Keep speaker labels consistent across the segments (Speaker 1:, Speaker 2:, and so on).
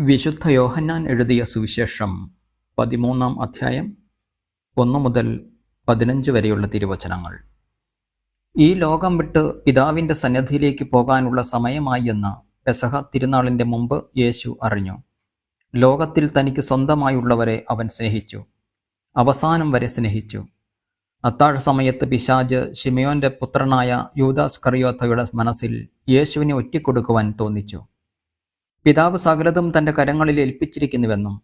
Speaker 1: വിശുദ്ധ യോഹന്നാൻ എഴുതിയ സുവിശേഷം പതിമൂന്നാം അധ്യായം ഒന്ന് മുതൽ പതിനഞ്ച് വരെയുള്ള തിരുവചനങ്ങൾ. ഈ ലോകം വിട്ട് പിതാവിന്റെ സന്നിധിയിലേക്ക് പോകാനുള്ള സമയമായി എന്ന് പെസഹ തിരുനാളിന്റെ മുമ്പ് യേശു അറിഞ്ഞു. ലോകത്തിൽ തനിക്ക് സ്വന്തമായുള്ളവരെ അവൻ സ്നേഹിച്ചു. അവസാനം വരെ സ്നേഹിച്ചു. അത്താഴ സമയത്ത് പിശാജ് ഷിമയോന്റെ പുത്രനായ യൂദാസ് കറിയോത്തയുടെ മനസ്സിൽ യേശുവിനെ ഒറ്റിക്കൊടുക്കുവാൻ തോന്നിച്ചു. പിതാവ് സകലതും തന്റെ കരങ്ങളിൽ ഏൽപ്പിച്ചിരിക്കുന്നുവെന്നും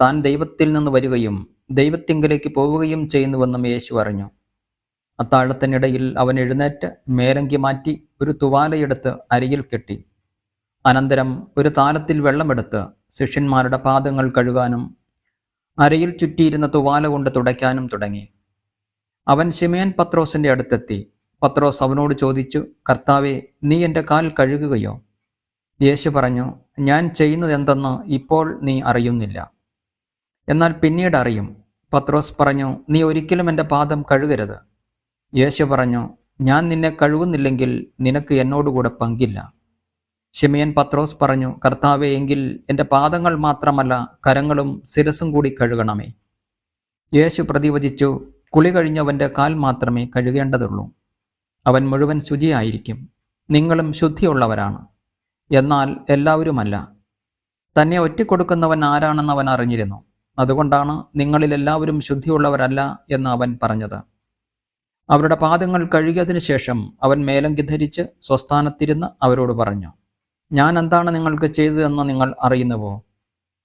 Speaker 1: താൻ ദൈവത്തിൽ നിന്ന് വരികയും ദൈവത്തിങ്കിലേക്ക് പോവുകയും ചെയ്യുന്നുവെന്നും യേശു അറിഞ്ഞു. അത്താഴത്തിനിടയിൽ അവൻ എഴുന്നേറ്റ് മേലങ്കി മാറ്റി ഒരു തുവാലയെടുത്ത് അരിയിൽ കെട്ടി. അനന്തരം ഒരു താലത്തിൽ വെള്ളമെടുത്ത് ശിഷ്യന്മാരുടെ പാദങ്ങൾ കഴുകാനും അരയിൽ ചുറ്റിയിരുന്ന തുവാല കൊണ്ട് തുടയ്ക്കാനും തുടങ്ങി. അവൻ ശിമയൻ പത്രോസിന്റെ അടുത്തെത്തി. പത്രോസ് അവനോട് ചോദിച്ചു കർത്താവെ നീ എന്റെ കാൽ കഴുകുകയോ? യേശു പറഞ്ഞു ഞാൻ ചെയ്യുന്നത് എന്തെന്ന് ഇപ്പോൾ നീ അറിയുന്നില്ല. എന്നാൽ പിന്നീട് അറിയും. പത്രോസ് പറഞ്ഞു നീ ഒരിക്കലും എന്റെ പാദം കഴുകരുത്. യേശു പറഞ്ഞു ഞാൻ നിന്നെ കഴുകുന്നില്ലെങ്കിൽ നിനക്ക് എന്നോടുകൂടെ പങ്കില്ല. ഷിമിയൻ പത്രോസ് പറഞ്ഞു കർത്താവെ എങ്കിൽ എന്റെ പാദങ്ങൾ മാത്രമല്ല കരങ്ങളും ശിരസും കൂടി കഴുകണമേ. യേശു പ്രതിവചിച്ചു കുളി കഴിഞ്ഞവന്റെ കാൽ മാത്രമേ കഴുകേണ്ടതുള്ളൂ. അവൻ മുഴുവൻ ശുചിയായിരിക്കും. നിങ്ങളും ശുദ്ധിയുള്ളവരാണ്. എന്നാൽ എല്ലാവരുമല്ല. തന്നെ ഒറ്റിക്കൊടുക്കുന്നവൻ ആരാണെന്ന് അവൻ അറിഞ്ഞിരുന്നു. അതുകൊണ്ടാണ് നിങ്ങളിൽ എല്ലാവരും ശുദ്ധിയുള്ളവരല്ല എന്ന് അവൻ പറഞ്ഞത്. അവരുടെ പാദങ്ങൾ കഴുകിയതിനു ശേഷം അവൻ മേലങ്കി ധരിച്ച് സ്വസ്ഥാനത്തിരുന്ന് അവരോട് പറഞ്ഞു ഞാൻ എന്താണ് നിങ്ങൾക്ക് ചെയ്തതെന്ന് നിങ്ങൾ അറിയുന്നുവോ?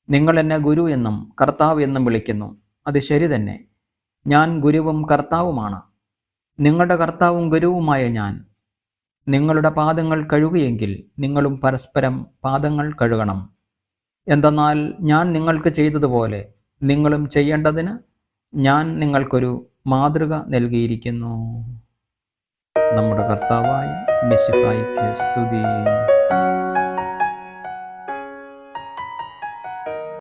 Speaker 1: നിങ്ങൾ എന്നെ ഗുരു എന്നും കർത്താവ് എന്നും വിളിക്കുന്നു. അത് ശരി തന്നെ. ഞാൻ ഗുരുവും കർത്താവുമാണ്. നിങ്ങളുടെ കർത്താവും ഗുരുവുമായ ഞാൻ. നിങ്ങളുടെ പാദങ്ങൾ കഴുകുകയെങ്കിൽ നിങ്ങളും പരസ്പരം പാദങ്ങൾ കഴുകണം. എന്തെന്നാൽ ഞാൻ നിങ്ങൾക്ക് ചെയ്തതുപോലെ നിങ്ങളും ചെയ്യേണ്ടതിന് ഞാൻ നിങ്ങൾക്കൊരു മാതൃക നൽകിയിരിക്കുന്നു. നമ്മുടെ കർത്താവായ മിശിഹായിക്ക് സ്തുതി.